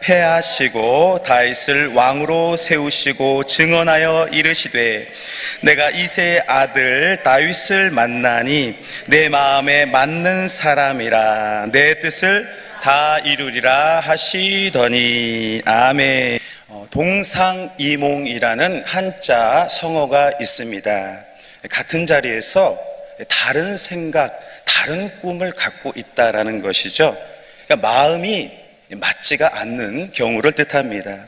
패하시고 다윗을 왕으로 세우시고 증언하여 이르시되 내가 이세의 아들 다윗을 만나니 내 마음에 맞는 사람이라 내 뜻을 다 이루리라 하시더니 아멘. 어, 동상이몽이라는 한자 성어가 있습니다. 같은 자리에서 다른 생각, 다른 꿈을 갖고 있다라는 것이죠. 그러니까 마음이 맞지가 않는 경우를 뜻합니다.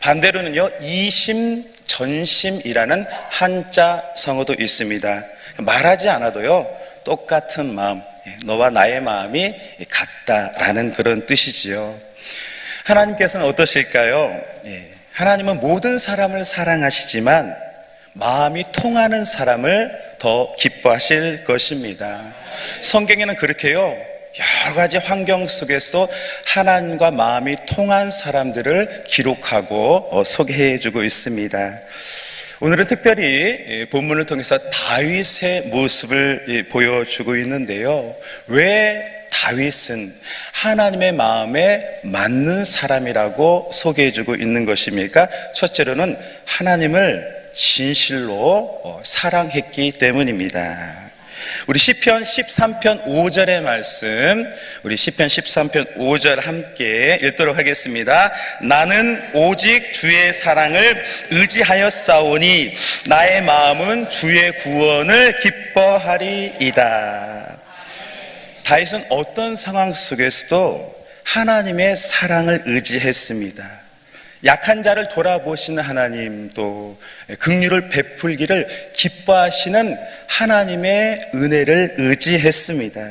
반대로는요, 이심, 전심이라는 한자 성어도 있습니다. 말하지 않아도요, 똑같은 마음, 예, 너와 나의 마음이 같다라는 그런 뜻이지요. 하나님께서는 어떠실까요? 예, 하나님은 모든 사람을 사랑하시지만 마음이 통하는 사람을 더 기뻐하실 것입니다. 성경에는 그렇게요. 여러 가지 환경 속에서 하나님과 마음이 통한 사람들을 기록하고 어, 소개해 주고 있습니다. 오늘은 특별히 예, 본문을 통해서 다윗의 모습을 예, 보여주고 있는데요. 왜 다윗은 하나님의 마음에 맞는 사람이라고 소개해 주고 있는 것입니까? 첫째로는 하나님을 진실로 어, 사랑했기 때문입니다. 우리 시편 13편 5절의 말씀, 우리 시편 13편 5절 함께 읽도록 하겠습니다. 나는 오직 주의 사랑을 의지하여 싸우니 나의 마음은 주의 구원을 기뻐하리이다. 다윗은 어떤 상황 속에서도 하나님의 사랑을 의지했습니다. 약한 자를 돌아보시는 하나님도 긍휼을 베풀기를 기뻐하시는 하나님의 은혜를 의지했습니다.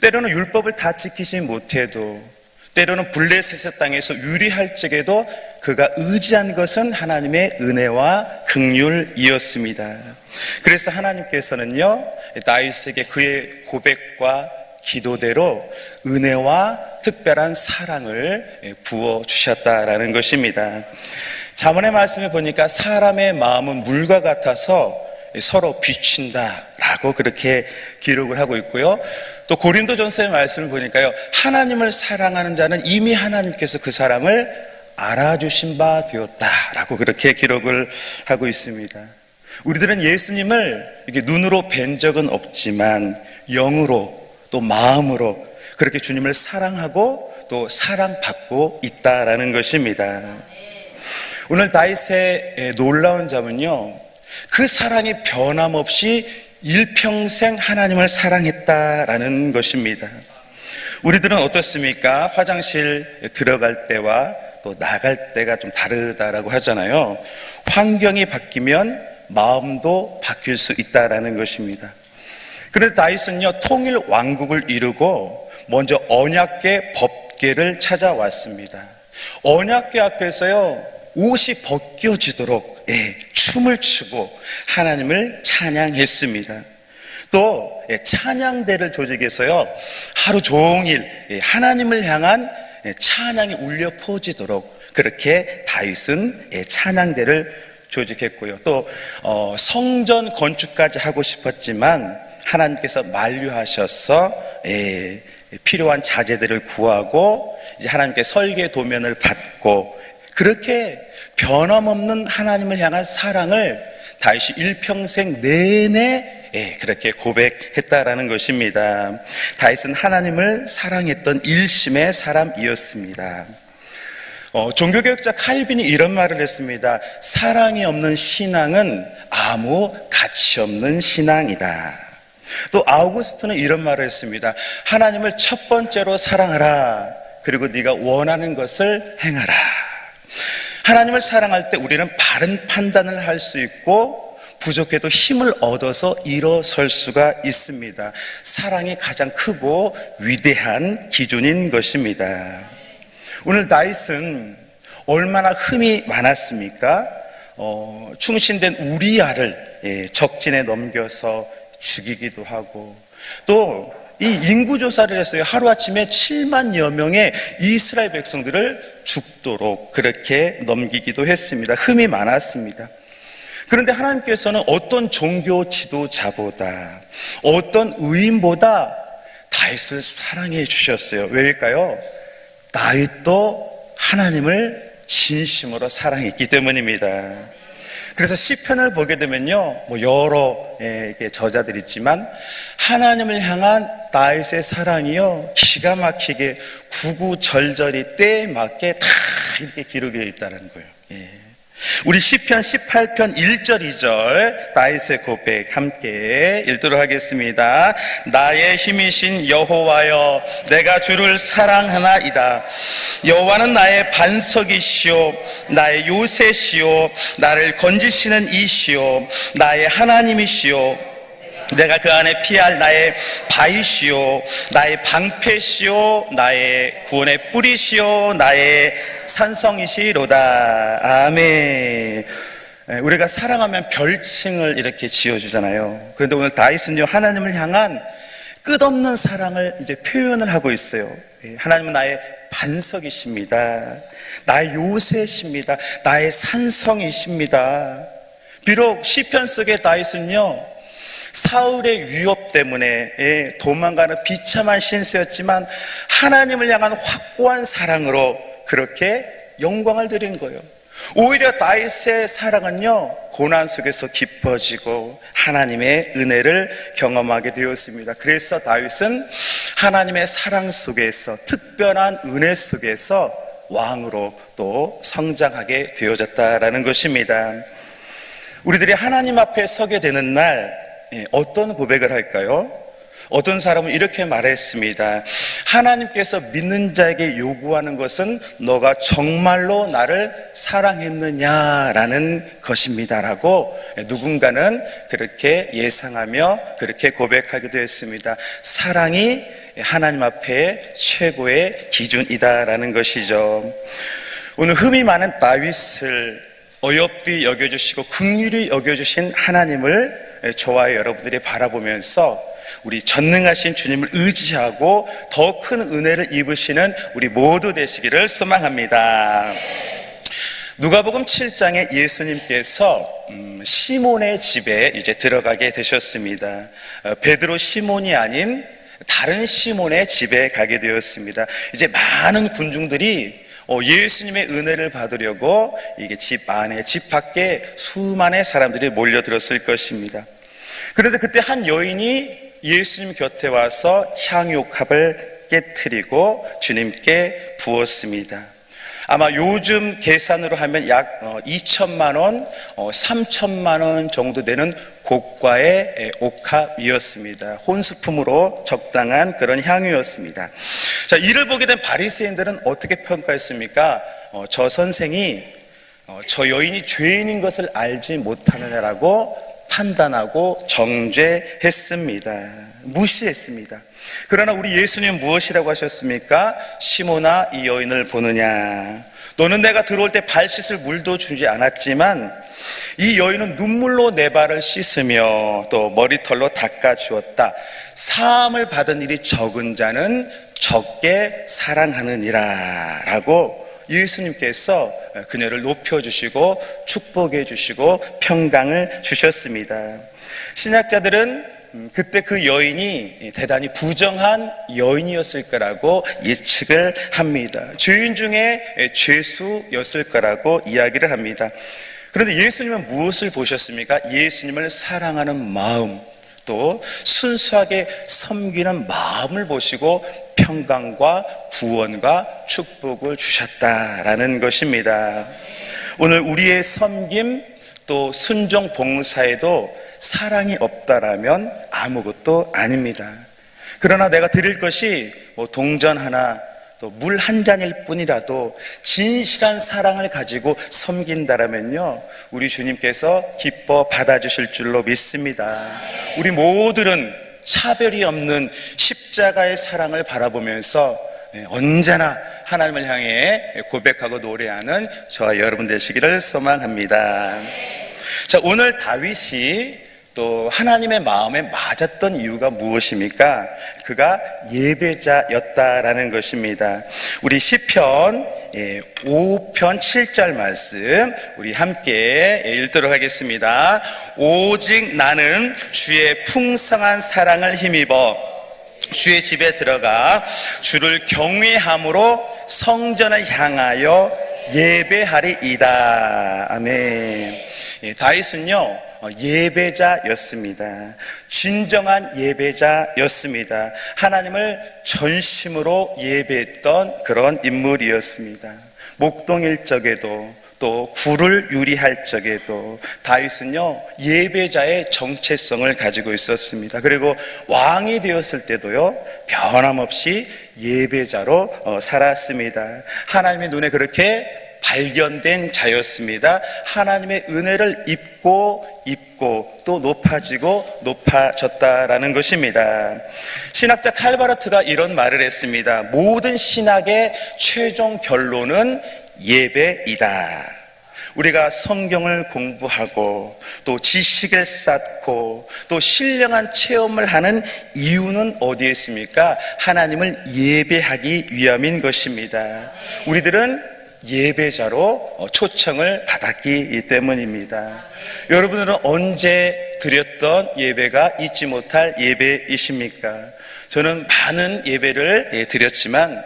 때로는 율법을 다 지키지 못해도 때로는 블레셋의 땅에서 유리할 적에도 그가 의지한 것은 하나님의 은혜와 긍휼이었습니다. 그래서 하나님께서는요 다윗에게 그의 고백과 기도대로 은혜와 특별한 사랑을 부어 주셨다라는 것입니다. 자문의 말씀을 보니까 사람의 마음은 물과 같아서 서로 비친다라고 그렇게 기록을 하고 있고요. 또 고린도전서의 말씀을 보니까요. 하나님을 사랑하는 자는 이미 하나님께서 그 사람을 알아주신 바 되었다라고 그렇게 기록을 하고 있습니다. 우리들은 예수님을 이렇게 눈으로 뵌 적은 없지만 영으로 또 마음으로 그렇게 주님을 사랑하고 또 사랑받고 있다라는 것입니다. 오늘 다윗의 놀라운 점은요, 그 사랑이 변함없이 일평생 하나님을 사랑했다라는 것입니다. 우리들은 어떻습니까? 화장실 들어갈 때와 또 나갈 때가 좀 다르다라고 하잖아요. 환경이 바뀌면 마음도 바뀔 수 있다라는 것입니다. 그런데 다윗은요, 통일 왕국을 이루고 먼저 언약계 법계를 찾아왔습니다. 언약계 앞에서요, 옷이 벗겨지도록 예, 춤을 추고 하나님을 찬양했습니다. 또 예, 찬양대를 조직해서요 하루 종일 예, 하나님을 향한 예, 찬양이 울려 퍼지도록 그렇게 다윗은 예, 찬양대를 조직했고요. 또 어, 성전 건축까지 하고 싶었지만 하나님께서 만류하셔서 예, 필요한 자재들을 구하고 이제 하나님께 설계 도면을 받고 그렇게 변함없는 하나님을 향한 사랑을 다윗이 일평생 내내 예, 그렇게 고백했다라는 것입니다. 다윗은 하나님을 사랑했던 일심의 사람이었습니다. 어, 종교개혁자 칼빈이 이런 말을 했습니다. 사랑이 없는 신앙은 아무 가치 없는 신앙이다. 또 아우구스트는 이런 말을 했습니다. 하나님을 첫 번째로 사랑하라. 그리고 네가 원하는 것을 행하라. 하나님을 사랑할 때 우리는 바른 판단을 할 수 있고 부족해도 힘을 얻어서 일어설 수가 있습니다. 사랑이 가장 크고 위대한 기준인 것입니다. 오늘 다윗은 얼마나 흠이 많았습니까? 어, 충신된 우리아를 예, 적진에 넘겨서 죽이기도 하고 또 이 인구 조사를 했어요. 하루아침에 7만여 명의 이스라엘 백성들을 죽도록 그렇게 넘기기도 했습니다. 흠이 많았습니다. 그런데 하나님께서는 어떤 종교 지도자보다 어떤 의인보다 다윗을 사랑해 주셨어요. 왜일까요? 다윗도 하나님을 진심으로 사랑했기 때문입니다. 그래서 시편을 보게 되면요, 뭐 여러 예, 저자들이 있지만 하나님을 향한 다윗의 사랑이요 기가 막히게 구구절절히 때에 맞게 다 이렇게 기록되어 있다는 거예요. 예. 우리 시편 18편 1절 2절 다윗의 고백 함께 읽도록 하겠습니다. 나의 힘이신 여호와여 내가 주를 사랑하나이다. 여호와는 나의 반석이시오 나의 요새시오 나를 건지시는 이시오 나의 하나님이시오 내가 그 안에 피할 나의 바위시오 나의 방패시오 나의 구원의 뿌리시오 나의 산성이시로다. 아멘. 예, 우리가 사랑하면 별칭을 이렇게 지어주잖아요. 그런데 오늘 다윗은요 하나님을 향한 끝없는 사랑을 이제 표현을 하고 있어요. 예, 하나님은 나의 반석이십니다. 나의 요새십니다. 나의 산성이십니다. 비록 시편 속의 다윗은요 사울의 위협 때문에 예, 도망가는 비참한 신세였지만 하나님을 향한 확고한 사랑으로 그렇게 영광을 드린 거예요. 오히려 다윗의 사랑은요 고난 속에서 깊어지고 하나님의 은혜를 경험하게 되었습니다. 그래서 다윗은 하나님의 사랑 속에서 특별한 은혜 속에서 왕으로 또 성장하게 되어졌다라는 것입니다. 우리들이 하나님 앞에 서게 되는 날 예, 어떤 고백을 할까요? 어떤 사람은 이렇게 말했습니다. 하나님께서 믿는 자에게 요구하는 것은 너가 정말로 나를 사랑했느냐라는 것입니다라고 누군가는 그렇게 예상하며 그렇게 고백하기도 했습니다. 사랑이 하나님 앞에 최고의 기준이다라는 것이죠. 오늘 흠이 많은 다윗을 어여삐 여겨주시고 극률이 여겨주신 하나님을 저와 여러분들이 바라보면서 우리 전능하신 주님을 의지하고 더 큰 은혜를 입으시는 우리 모두 되시기를 소망합니다. 누가복음 7장에 예수님께서 음, 시몬의 집에 이제 들어가게 되셨습니다. 어, 베드로 시몬이 아닌 다른 시몬의 집에 가게 되었습니다. 이제 많은 군중들이 어, 예수님의 은혜를 받으려고 이게 집 안에 집 밖에 수많은 사람들이 몰려들었을 것입니다. 그런데 그때 한 여인이 예수님 곁에 와서 향유컵을 깨뜨리고 주님께 부었습니다. 아마 요즘 계산으로 하면 약 2천만 원, 3천만 원 정도 되는 고가의 옥합이었습니다. 혼수품으로 적당한 그런 향유였습니다. 자, 이를 보게 된 바리새인들은 어떻게 평가했습니까? 어, 저 선생이 어, 저 여인이 죄인인 것을 알지 못하느냐라고 판단하고 정죄했습니다. 무시했습니다. 그러나 우리 예수님 무엇이라고 하셨습니까? 시모나 이 여인을 보느냐? 너는 내가 들어올 때 발 씻을 물도 주지 않았지만 이 여인은 눈물로 내 발을 씻으며 또 머리털로 닦아 주었다. 사함을 받은 일이 적은 자는 적게 사랑하느니라. 라고 예수님께서 그녀를 높여주시고 축복해 주시고 평강을 주셨습니다. 신학자들은 그때 그 여인이 대단히 부정한 여인이었을 거라고 예측을 합니다. 죄인 중에 죄수였을 거라고 이야기를 합니다. 그런데 예수님은 무엇을 보셨습니까? 예수님을 사랑하는 마음, 또 순수하게 섬기는 마음을 보시고 평강과 구원과 축복을 주셨다라는 것입니다. 오늘 우리의 섬김 또 순종 봉사에도 사랑이 없다라면 아무것도 아닙니다. 그러나 내가 드릴 것이 뭐 동전 하나 또 물 한 잔일 뿐이라도 진실한 사랑을 가지고 섬긴다라면요 우리 주님께서 기뻐 받아주실 줄로 믿습니다. 우리 모두는 차별이 없는 십자가의 사랑을 바라보면서 언제나 하나님을 향해 고백하고 노래하는 저와 여러분 되시기를 소망합니다. 자, 오늘 다윗이 또 하나님의 마음에 맞았던 이유가 무엇입니까? 그가 예배자였다라는 것입니다. 우리 시편 5편 7절 말씀 우리 함께 읽도록 하겠습니다. 오직 나는 주의 풍성한 사랑을 힘입어 주의 집에 들어가 주를 경외함으로 성전을 향하여 예배하리이다. 아멘. 예, 다윗은요, 어, 예배자였습니다. 진정한 예배자였습니다. 하나님을 전심으로 예배했던 그런 인물이었습니다. 목동일 적에도 또 굴을 유리할 적에도 다윗은요 예배자의 정체성을 가지고 있었습니다. 그리고 왕이 되었을 때도요 변함없이 예배자로 어, 살았습니다. 하나님의 눈에 그렇게 발견된 자였습니다. 하나님의 은혜를 입고 입고 또 높아지고 높아졌다라는 것입니다. 신학자 칼바르트가 이런 말을 했습니다. 모든 신학의 최종 결론은 예배이다. 우리가 성경을 공부하고 또 지식을 쌓고 또 신령한 체험을 하는 이유는 어디에 있습니까? 하나님을 예배하기 위함인 것입니다. 우리들은 예배자로 어, 초청을 받았기 때문입니다. 여러분들은 언제 드렸던 예배가 잊지 못할 예배이십니까? 저는 많은 예배를 예, 드렸지만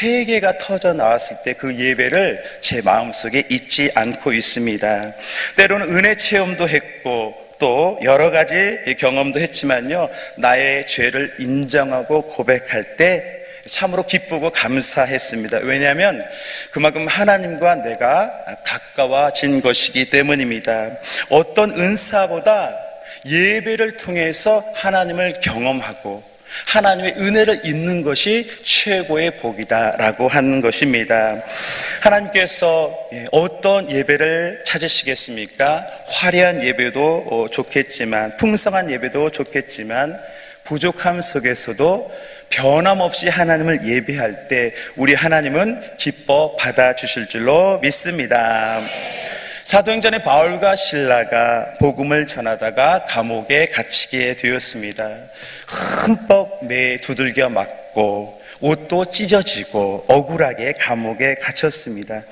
회개가 터져 나왔을 때 그 예배를 제 마음속에 잊지 않고 있습니다. 때로는 은혜 체험도 했고 또 여러 가지 경험도 했지만요. 나의 죄를 인정하고 고백할 때 참으로 기쁘고 감사했습니다. 왜냐하면 그만큼 하나님과 내가 가까워진 것이기 때문입니다. 어떤 은사보다 예배를 통해서 하나님을 경험하고 하나님의 은혜를 입는 것이 최고의 복이다라고 하는 것입니다. 하나님께서 예, 어떤 예배를 찾으시겠습니까? 화려한 예배도 어, 좋겠지만, 풍성한 예배도 좋겠지만, 부족함 속에서도 변함없이 하나님을 예배할 때 우리 하나님은 기뻐 받아주실 줄로 믿습니다. 사도행전의 바울과 신라가 복음을 전하다가 감옥에 갇히게 되었습니다. 흠뻑 매 두들겨 맞고 옷도 찢어지고 억울하게 감옥에 갇혔습니다.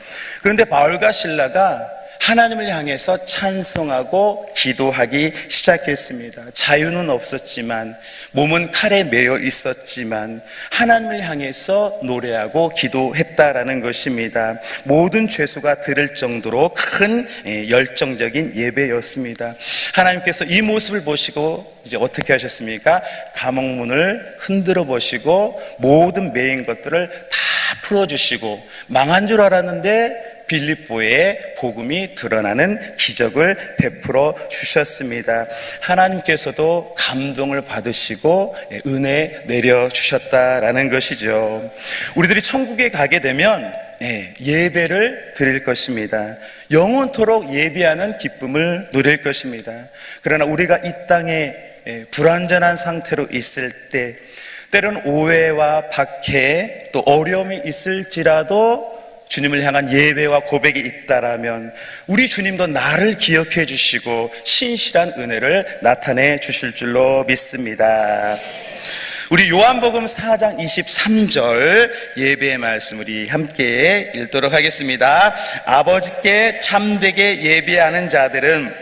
그런데 바울과 신라가 하나님을 향해서 찬송하고 기도하기 시작했습니다. 자유는 없었지만, 몸은 칼에 매여 있었지만, 하나님을 향해서 노래하고 기도했다라는 것입니다. 모든 죄수가 들을 정도로 큰 예, 열정적인 예배였습니다. 하나님께서 이 모습을 보시고 이제 어떻게 하셨습니까? 감옥문을 흔들어 보시고 모든 매인 것들을 다 풀어주시고 망한 줄 알았는데 빌립보에 복음이 드러나는 기적을 베풀어 주셨습니다. 하나님께서도 감동을 받으시고 은혜 내려 주셨다라는 것이죠. 우리들이 천국에 가게 되면 예, 예배를 드릴 것입니다. 영원토록 예배하는 기쁨을 누릴 것입니다. 그러나 우리가 이 땅에 예, 불완전한 상태로 있을 때 때론 오해와 박해 또 어려움이 있을지라도 주님을 향한 예배와 고백이 있다라면 우리 주님도 나를 기억해 주시고 신실한 은혜를 나타내 주실 줄로 믿습니다. 우리 요한복음 4장 23절 예배의 말씀 우리 함께 읽도록 하겠습니다. 아버지께 참되게 예배하는 자들은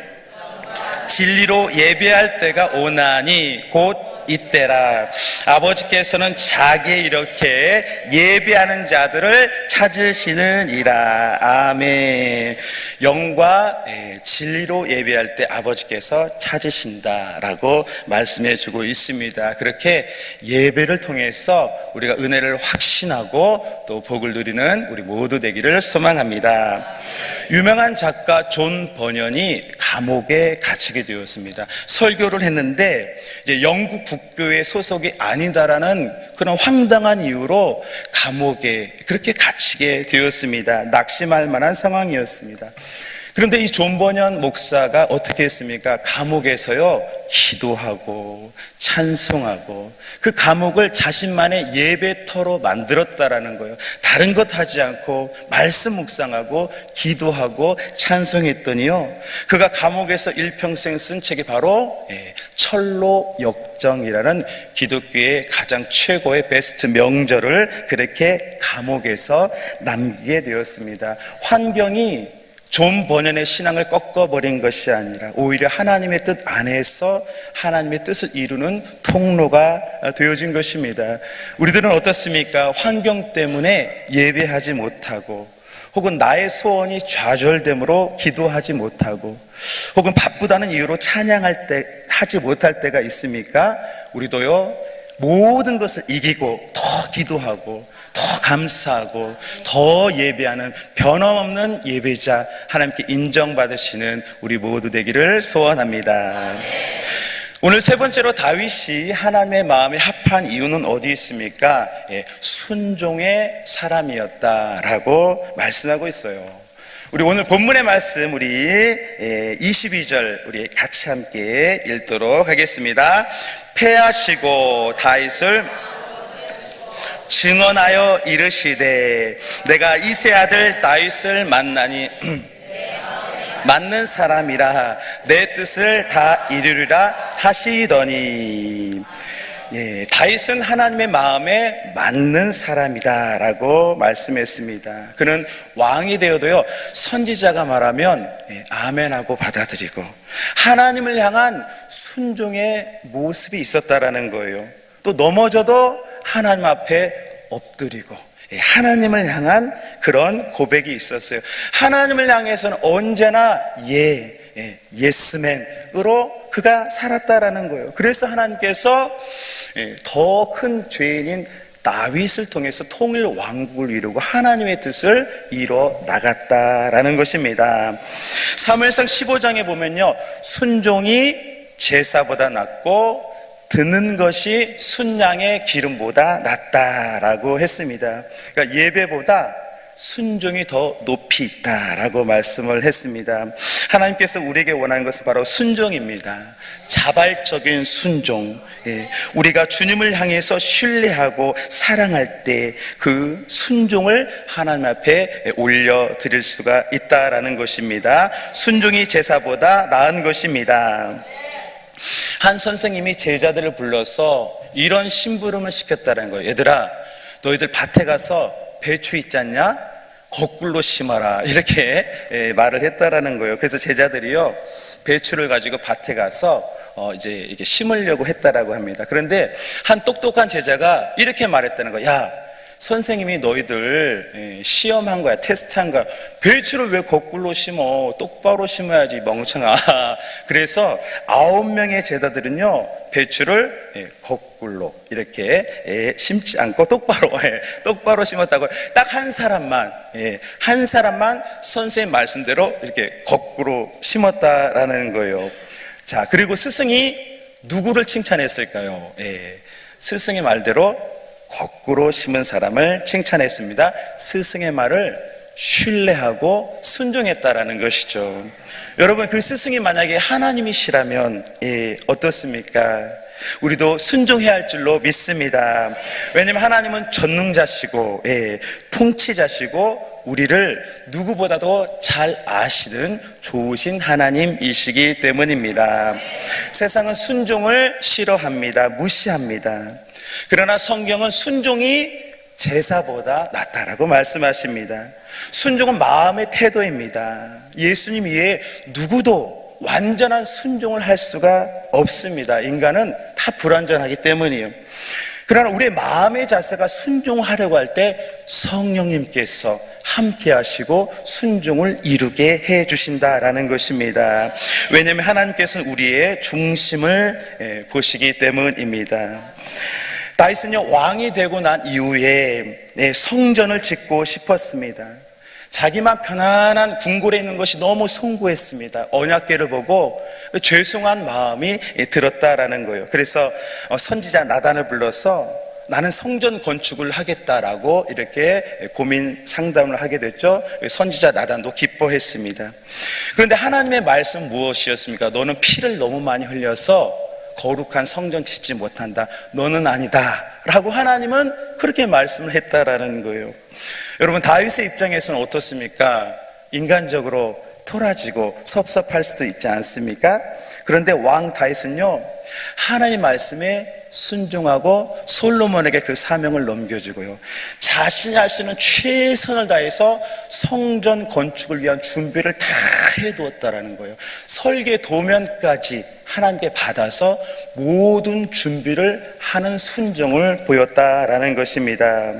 진리로 예배할 때가 오나니 곧 이때라. 아버지께서는 자기 이렇게 예배하는 자들을 찾으시느니라. 아멘. 영과 예, 진리로 예배할 때 아버지께서 찾으신다라고 말씀해 주고 있습니다. 그렇게 예배를 통해서 우리가 은혜를 확신하고 또 복을 누리는 우리 모두 되기를 소망합니다. 유명한 작가 존 버년이 감옥에 갇히게 되었습니다. 설교를 했는데 이제 영국 국 교의 소속이 아니다라는 그런 황당한 이유로 감옥에 그렇게 갇히게 되었습니다. 낙심할 만한 상황이었습니다. 그런데 이 존버년 목사가 어떻게 했습니까? 감옥에서요, 기도하고 찬송하고 그 감옥을 자신만의 예배터로 만들었다라는 거예요. 다른 것 하지 않고 말씀 묵상하고 기도하고 찬송했더니요. 그가 감옥에서 일평생 쓴 책이 바로 예, 철로 역정이라는 기독교의 가장 최고의 베스트 명절을 그렇게 감옥에서 남기게 되었습니다. 환경이 존 번연의 신앙을 꺾어버린 것이 아니라 오히려 하나님의 뜻 안에서 하나님의 뜻을 이루는 통로가 되어진 것입니다. 우리들은 어떻습니까? 환경 때문에 예배하지 못하고 혹은 나의 소원이 좌절됨으로 기도하지 못하고 혹은 바쁘다는 이유로 찬양할 때 하지 못할 때가 있습니까? 우리도요 모든 것을 이기고 더 기도하고 더 감사하고 더 예배하는 변함없는 예배자 하나님께 인정받으시는 우리 모두 되기를 소원합니다. 오늘 세 번째로 다윗이 하나님의 마음에 합한 이유는 어디 있습니까? 예, 순종의 사람이었다라고 말씀하고 있어요. 우리 오늘 본문의 말씀 우리 22절 우리 같이 함께 읽도록 하겠습니다. 패하시고 다윗을 증언하여 이르시되 내가 이세 아들 다윗을 만나니 맞는 사람이라 내 뜻을 다 이루리라 하시더니 예, 다윗은 하나님의 마음에 맞는 사람이다라고 말씀했습니다. 그는 왕이 되어도요 선지자가 말하면 예, 아멘하고 받아들이고 하나님을 향한 순종의 모습이 있었다라는 거예요. 또 넘어져도 하나님 앞에 엎드리고 예, 하나님을 향한 그런 고백이 있었어요. 하나님을 향해서는 언제나 예, 예 예스맨으로 그가 살았다라는 거예요. 그래서 하나님께서 예, 더큰 죄인인 다윗을 통해서 통일 왕국을 이루고 하나님의 뜻을 이뤄 나갔다라는 것입니다. 사무엘상 15장에 보면요. 순종이 제사보다 낫고 듣는 것이 순양의 기름보다 낫다라고 했습니다. 그러니까 예배보다 순종이 더 높이 있다라고 말씀을 했습니다. 하나님께서 우리에게 원하는 것은 바로 순종입니다. 자발적인 순종. 예, 우리가 주님을 향해서 신뢰하고 사랑할 때 그 순종을 하나님 앞에 올려 드릴 수가 있다라는 것입니다. 순종이 제사보다 나은 것입니다. 한 선생님이 제자들을 불러서 이런 심부름을 시켰다는 거예요. 얘들아, 너희들 밭에 가서 배추 있지 않냐? 거꾸로 심어라. 이렇게 예, 말을 했다라는 거예요. 그래서 제자들이요, 배추를 가지고 밭에 가서 어, 이제 이게 심으려고 했다라고 합니다. 그런데 한 똑똑한 제자가 이렇게 말했다는 거야. 야, 선생님이 너희들 예, 시험한 거야, 테스트한 거야. 배추를 왜 거꾸로 심어? 똑바로 심어야지, 멍청아. 그래서 아홉 명의 제자들은요, 배추를 예, 거꾸로 이렇게 예, 심지 않고 똑바로, 예, 똑바로 심었다고. 딱 한 사람만, 예, 한 사람만 선생님 말씀대로 이렇게 거꾸로 심었다라는 거예요. 자, 그리고 스승이 누구를 칭찬했을까요? 예, 스승의 말대로 거꾸로 심은 사람을 칭찬했습니다. 스승의 말을 신뢰하고 순종했다라는 것이죠. 여러분 그 스승이 만약에 하나님이시라면 예, 어떻습니까? 우리도 순종해야 할 줄로 믿습니다. 왜냐하면 하나님은 전능자시고 예, 통치자시고 우리를 누구보다도 잘 아시는 좋으신 하나님이시기 때문입니다. 세상은 순종을 싫어합니다. 무시합니다. 그러나 성경은 순종이 제사보다 낫다라고 말씀하십니다. 순종은 마음의 태도입니다. 예수님 위에 누구도 완전한 순종을 할 수가 없습니다. 인간은 다 불완전하기 때문이에요. 그러나 우리의 마음의 자세가 순종하려고 할 때 성령님께서 함께 하시고 순종을 이루게 해 주신다라는 것입니다. 왜냐하면 하나님께서는 우리의 중심을 보시기 때문입니다. 다윗은요 왕이 되고 난 이후에 네, 성전을 짓고 싶었습니다. 자기만 편안한 궁궐에 있는 것이 너무 송구했습니다. 언약궤를 보고 죄송한 마음이 들었다라는 거예요. 그래서 선지자 나단을 불러서 나는 성전 건축을 하겠다라고 이렇게 고민 상담을 하게 됐죠. 선지자 나단도 기뻐했습니다. 그런데 하나님의 말씀 무엇이었습니까? 너는 피를 너무 많이 흘려서 거룩한 성전 짓지 못한다. 너는 아니다. 라고 하나님은 그렇게 말씀을 했다라는 거예요. 여러분, 다윗의 입장에서는 어떻습니까? 인간적으로 토라지고 섭섭할 수도 있지 않습니까? 그런데 왕 다윗은요, 하나님 말씀에 순종하고 솔로몬에게 그 사명을 넘겨주고요. 자신이 할 수 있는 최선을 다해서 성전 건축을 위한 준비를 다 해두었다라는 거예요. 설계 도면까지 하나님께 받아서 모든 준비를 하는 순종을 보였다라는 것입니다.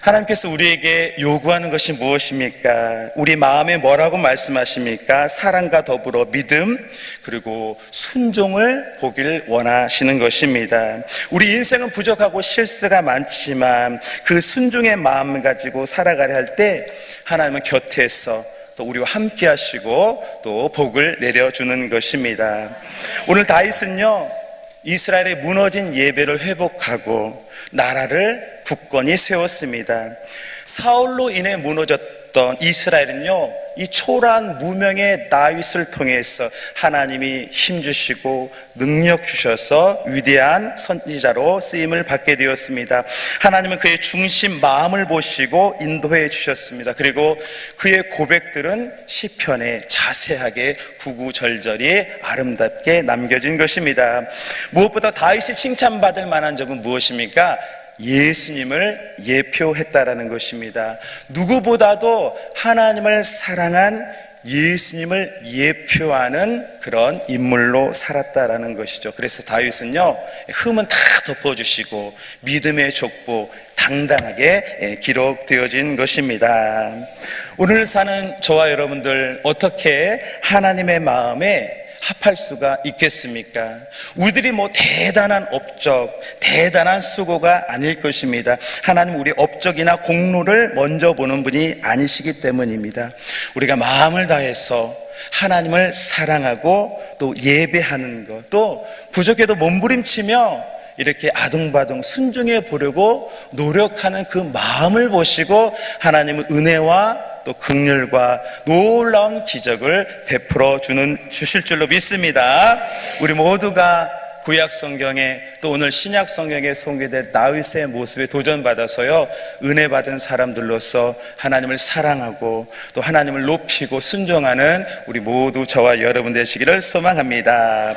하나님께서 우리에게 요구하는 것이 무엇입니까? 우리 마음에 뭐라고 말씀하십니까? 사랑과 더불어 믿음, 그리고 순종을 보기를 원하시는 것입니다. 우리 인생은 부족하고 실수가 많지만 그 순종의 마음을 가지고 살아가려 할 때 하나님은 곁에서 또 우리와 함께 하시고 또 복을 내려주는 것입니다. 오늘 다윗은요, 이스라엘의 무너진 예배를 회복하고 나라를 굳건히 세웠습니다. 사울로 인해 무너졌던 이스라엘은요, 이 초라한 무명의 다윗을 통해서 하나님이 힘 주시고 능력 주셔서 위대한 선지자로 쓰임을 받게 되었습니다. 하나님은 그의 중심 마음을 보시고 인도해 주셨습니다. 그리고 그의 고백들은 시편에 자세하게 구구절절히 아름답게 남겨진 것입니다. 무엇보다 다윗이 칭찬받을 만한 점은 무엇입니까? 예수님을 예표했다라는 것입니다. 누구보다도 하나님을 사랑한 예수님을 예표하는 그런 인물로 살았다라는 것이죠. 그래서 다윗은요, 흠은 다 덮어주시고 믿음의 족보 당당하게 기록되어진 것입니다. 오늘 사는 저와 여러분들 어떻게 하나님의 마음에 합할 수가 있겠습니까? 우리들이 뭐 대단한 업적, 대단한 수고가 아닐 것입니다. 하나님 우리 업적이나 공로를 먼저 보는 분이 아니시기 때문입니다. 우리가 마음을 다해서 하나님을 사랑하고 또 예배하는 것, 또 부족해도 몸부림치며 이렇게 아둥바둥 순종해 보려고 노력하는 그 마음을 보시고 하나님은 은혜와 또 극렬과 놀라운 기적을 베풀어 주는 주실 줄로 믿습니다. 우리 모두가 구약 성경에 또 오늘 신약 성경에 소개된 다윗의 모습에 도전받아서요 은혜 받은 사람들로서 하나님을 사랑하고 또 하나님을 높이고 순종하는 우리 모두 저와 여러분 되시기를 소망합니다.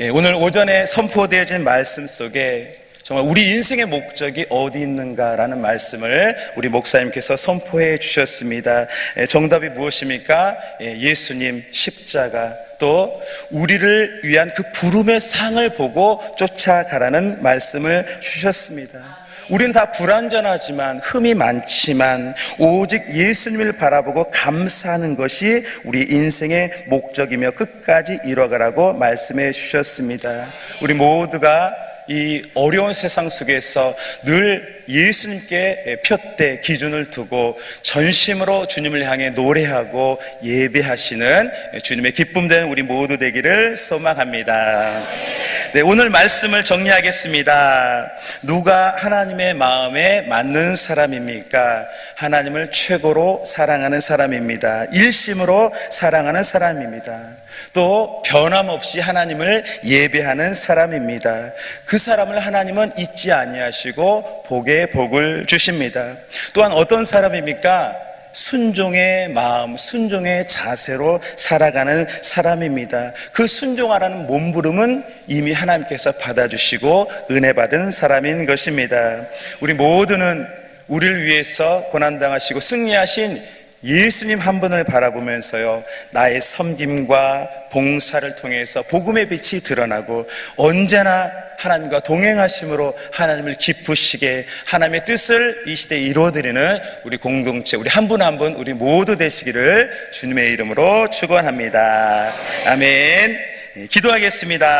예, 오늘 오전에 선포되어진 말씀 속에 정말 우리 인생의 목적이 어디 있는가라는 말씀을 우리 목사님께서 선포해 주셨습니다. 예, 정답이 무엇입니까? 예, 예수님 십자가 또 우리를 위한 그 부름의 상을 보고 쫓아가라는 말씀을 주셨습니다. 우리는 다 불완전하지만 흠이 많지만 오직 예수님을 바라보고 감사하는 것이 우리 인생의 목적이며 끝까지 이뤄가라고 말씀해 주셨습니다. 우리 모두가 이 어려운 세상 속에서 늘 예수님께 표대 기준을 두고 전심으로 주님을 향해 노래하고 예배하시는 주님의 기쁨된 우리 모두 되기를 소망합니다. 네, 오늘 말씀을 정리하겠습니다. 누가 하나님의 마음에 맞는 사람입니까? 하나님을 최고로 사랑하는 사람입니다. 일심으로 사랑하는 사람입니다. 또 변함없이 하나님을 예배하는 사람입니다. 그 사람을 하나님은 잊지 아니하시고 복의 복을 주십니다. 또한 어떤 사람입니까? 순종의 마음, 순종의 자세로 살아가는 사람입니다. 그 순종하라는 몸부림은 이미 하나님께서 받아주시고 은혜 받은 사람인 것입니다. 우리 모두는 우리를 위해서 고난당하시고 승리하신 예수님 한 분을 바라보면서요, 나의 섬김과 봉사를 통해서 복음의 빛이 드러나고 언제나 하나님과 동행하심으로 하나님을 기쁘시게 하나님의 뜻을 이 시대에 이루어드리는 우리 공동체, 우리 한 분 한분 우리 모두 되시기를 주님의 이름으로 축원합니다. 아멘. 기도하겠습니다.